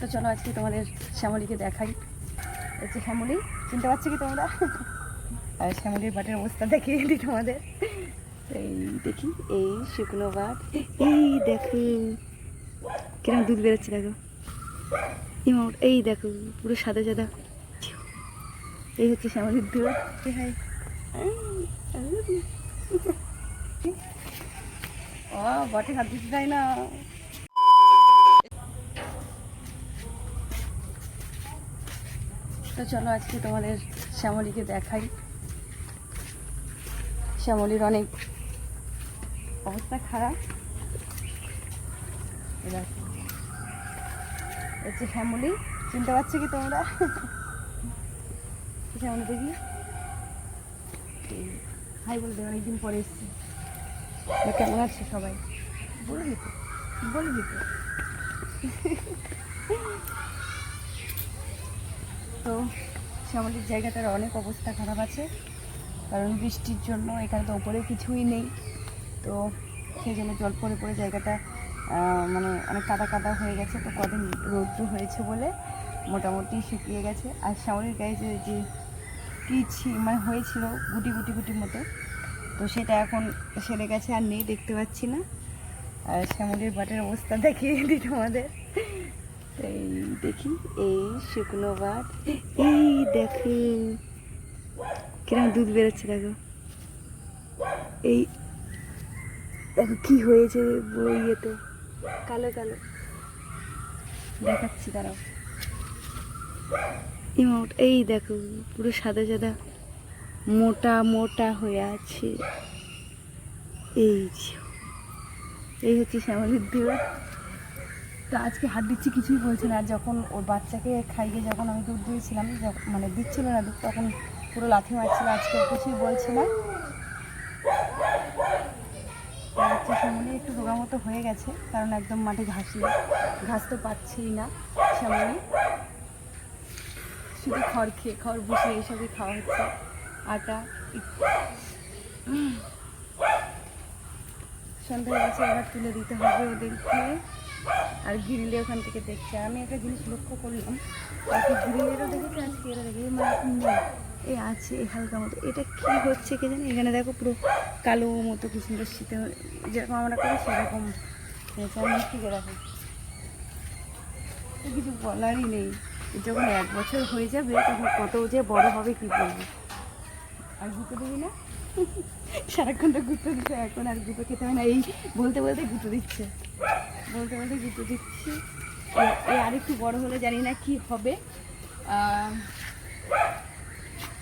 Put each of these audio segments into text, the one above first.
তো চলো আজকে তোমাদের শ্যামলীকে দেখাই। হচ্ছে শ্যামলী চিনতে পারছ কি তোমরা? আর শ্যামলির বাটের অবস্থা দেখিয়ে দিই তোমাদের। এই দেখি এই শুকনো বাট এই দেখো। কিরম দুধ বেরোচ্ছে দেখো। এই দেখো পুরো সাদা সাদা। এই হচ্ছে শ্যামলির দুধ। হাই ও বটে হাত দিতে চাই না। তো চলো আজকে তোমাদের শ্যামলীকে দেখাই। শ্যামলীর অনেক অবস্থা খারাপ। হচ্ছে শ্যামলী, চিনতে পারছ কি তোমরা? শ্যামলী দেখি। হাই বলতে অনেকদিন পরে এসছি। কেমন আছে সবাই? বলবি তো বলবি তো তো শ্যামলির জায়গাটার অনেক অবস্থা খারাপ আছে। কারণ বৃষ্টির জন্য এখানে তো ওপরে কিছুই নেই। তো সেই জন্য জল পড়ে পড়ে জায়গাটা মানে অনেক কাদা কাদা হয়ে গেছে। তো কদিন রৌদ্র হয়েছে বলে মোটামুটি শুকিয়ে গেছে। আর শ্যামলির গায়ে যে যে মানে হয়েছিল গুটি গুটি গুটি মতো, তো সেটা এখন সেরে গেছে আর নেই, দেখতে পাচ্ছি না। আর শ্যামলির বাটের অবস্থা দেখিয়ে দিই তোমাদের। তো এই দেখি, এই শুকনো বাট এই দেখো। কিরম দুধ বেরোচ্ছে, দেখো। এই দেখো কি হয়েছে বই ইয়েতে কালো কালো। দেখাচ্ছি, দাঁড়াও। ইমোট এই দেখো, পুরো সাদা সাদা, মোটা মোটা হয়ে আছে। এই। এই হচ্ছে শ্যামলির দুধ তো আজকে হাত দিচ্ছি, কিছুই বলছে না। যখন ওর বাচ্চাকে খাইয়ে যখন আমি দুধ দিয়েছিলাম মানে দিচ্ছিল না দুধ, তখন পুরো লাথি মারছিল, আজকে কিছুই বলছে না। হচ্ছে একটু রোগা মতো হয়ে গেছে, কারণ একদম মাঠে ঘাস ঘাস তো পাচ্ছেই না শ্যামলি শুধু খড় খেয়ে, খড় বসে এইসবই খাওয়া হচ্ছে। আটা। সন্ধ্যা গেছে এবার তুলে দিতে হবে ওদেরকে। আর গিরিলে ওখান থেকে দেখছে। আমি একটা জিনিস লক্ষ্য করলাম। আজকে গিরিলেরও দেখেছি, আজকে এরা দেখে মানে এখন নেই এ আছে হালকা মতো। এটা কি হচ্ছে কে জানে? এখানে দেখো পুরো কালো মতো কি সুন্দর শীতে যেরকম আমরা করি, সেরকম আমি ঠিক রাখো কিছু বলারই নেই। যখন এক বছর হয়ে যাবে, তখন কত যে বড় হবে কি বলব? আর গুঁতো দিবি না? সারাক্ষণটা গুঁতো দিচ্ছে এখন আর গুঁতো খেতে হয় না। এই বলতে বলতে গুঁতো দিচ্ছে। বলতে বলতে জুতো দিচ্ছি। এ- এ আরেকটু বড় হলে জানি না কি হবে।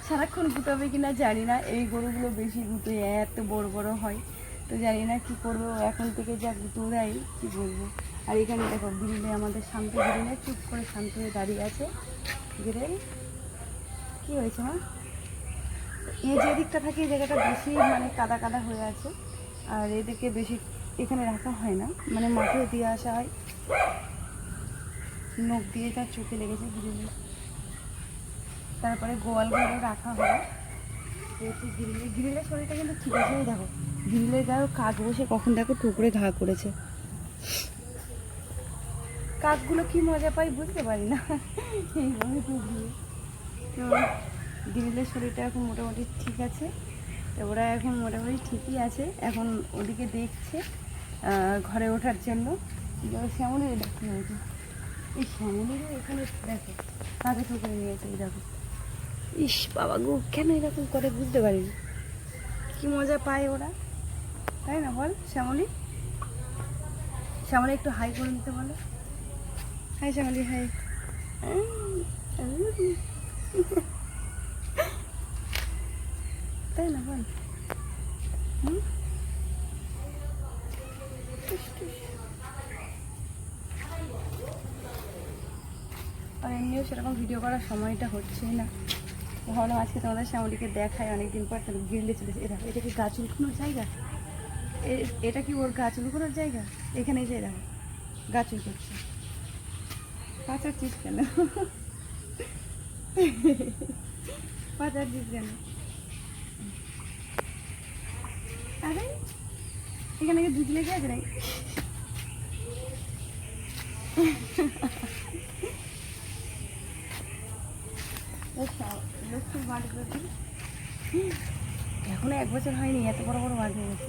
সারাক্ষণ গুঁতোবে কিনা জানি না। এই গরুগুলো বেশি গুঁতোয় এত বড় বড় হয়। তো জানি না কি করব, এখন থেকে যা গুঁতো দেয়, কি বলব। আর এখানে দেখো গিরিলে আমাদের শান্ত গিরিলে চুপ করে শান্ত হয়ে দাঁড়িয়ে আছে। গিরে কি হয়েছে মা? এই যে দিকটা থাকে, এই জায়গাটা বেশি মানে কাদা কাদা হয়ে আছে। আর এদিকে বেশি এখানে রাখা হয় না। মানে মাঠে দিয়ে আসা হয়। নখ দিয়ে তার চোখে লেগেছে গিরিলে তারপরে গোয়াল ঘরে রাখা হয়। যেহেতু গিরিলে গিরিলের শরীরটা কিন্তু ঠিক আছে। দেখো গিরিলের গায়েও কাক বসে কখন দেখো টুকরে ঘা করেছে। কাকগুলো কি মজা পাই বুঝতে পারি না। এইভাবে টুকরিয়ে তো গিরিলের শরীরটা এখন মোটামুটি ঠিক আছে। ওরা এখন মোটামুটি ঠিকই আছে। এখন ওদিকে দেখছে। ঘরে ওঠার জন্য। শ্যামলের হয়েছে এই শ্যামলেরও এখানে, দেখো কাকে ঠুকরে নিয়েছে এই দেখো। ইস বাবা গো, কেন এরকম করে বুঝতে পারিনি? কি মজা পায় ওরা? তাই না বল, শ্যামলি? শ্যামলি, একটু হাই করে দিতে বলো। Hi Shyamali, hi. তাই না বল? হুম? সেরকম ভিডিও করার সময়টা হচ্ছেই না। ভাবলাম আজকে তোমাদের শ্যামলিকে দেখায় অনেকদিন পর তাহলে গিরলে চলেছে এটা এটা কি গাছ উলকোনোর জায়গা? এটা কি ওর গাছ উলকোনোর জায়গা? এখানে যে দেখো, গাছ উলকোচ্ছে পাচাচ্ছিস কেন? পাচাচ্ছিস কেন? আরে, এখানে দুধ লেগে আছে নাকি? এখনও এক বছর হয়নি এত বড় বড় মাছ হয়ে গেছে।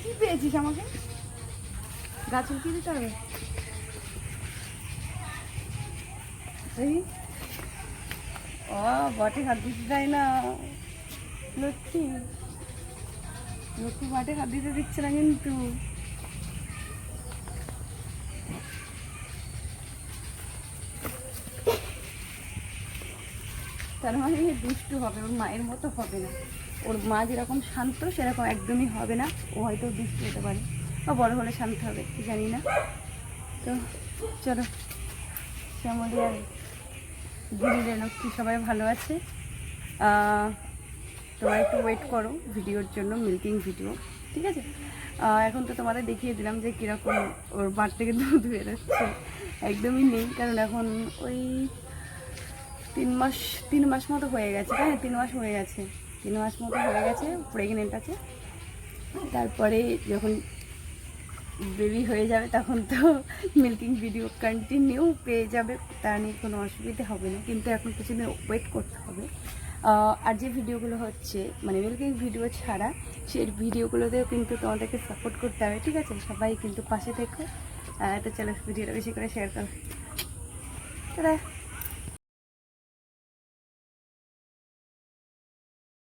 কি পেয়েছিস আমাকে? গাছ কি দিতে হবে? এই ও বটে হাত দিতে চাই না। লক্ষ্মী লক্ষ্মী বটে হাত দিতে দিচ্ছে না কিন্তু। তার মানে দুষ্টু হবে, ওর মায়ের মতো হবে না। ওর মা যেরকম শান্ত, সেরকম একদমই হবে না। ও হয়তো দুষ্টু হতে পারে, বা বড় হলে শান্ত হবে, কি জানি না। তো চলো শ্যামলি আর গিরিরে লক্ষ্মী সবাই ভালো আছে? তোমরা একটু ওয়েট করো, ভিডিওর জন্য মিল্কিং ভিডিও ঠিক আছে? এখন তো তোমাদের দেখিয়ে দিলাম যে কীরকম ওর বাট থেকে দুধ বেরোচ্ছে। একদমই নেই, কারণ এখন ওই তিন মাস তিন মাস মতো হয়ে গেছে হ্যাঁ তিন মাস হয়ে গেছে। তিন মাস মতো হয়ে গেছে প্রেগনেন্ট আছে। তারপরে যখন বেবি হয়ে যাবে, তখন তো মিল্কিং ভিডিও কন্টিনিউ পেয়ে যাবে, তা নিয়ে কোনো অসুবিধা হবে না। কিন্তু এখন কিছুদিন ওয়েট করতে হবে। আর যে ভিডিওগুলো হচ্ছে মানে মিল্কিং ভিডিও ছাড়া, সেই ভিডিওগুলোতেও কিন্তু তোমাদেরকে সাপোর্ট করতে হবে, ঠিক আছে? সবাই কিন্তু পাশে থেকো। তো চলো, ভিডিওটা বেশি করে শেয়ার করো। তারা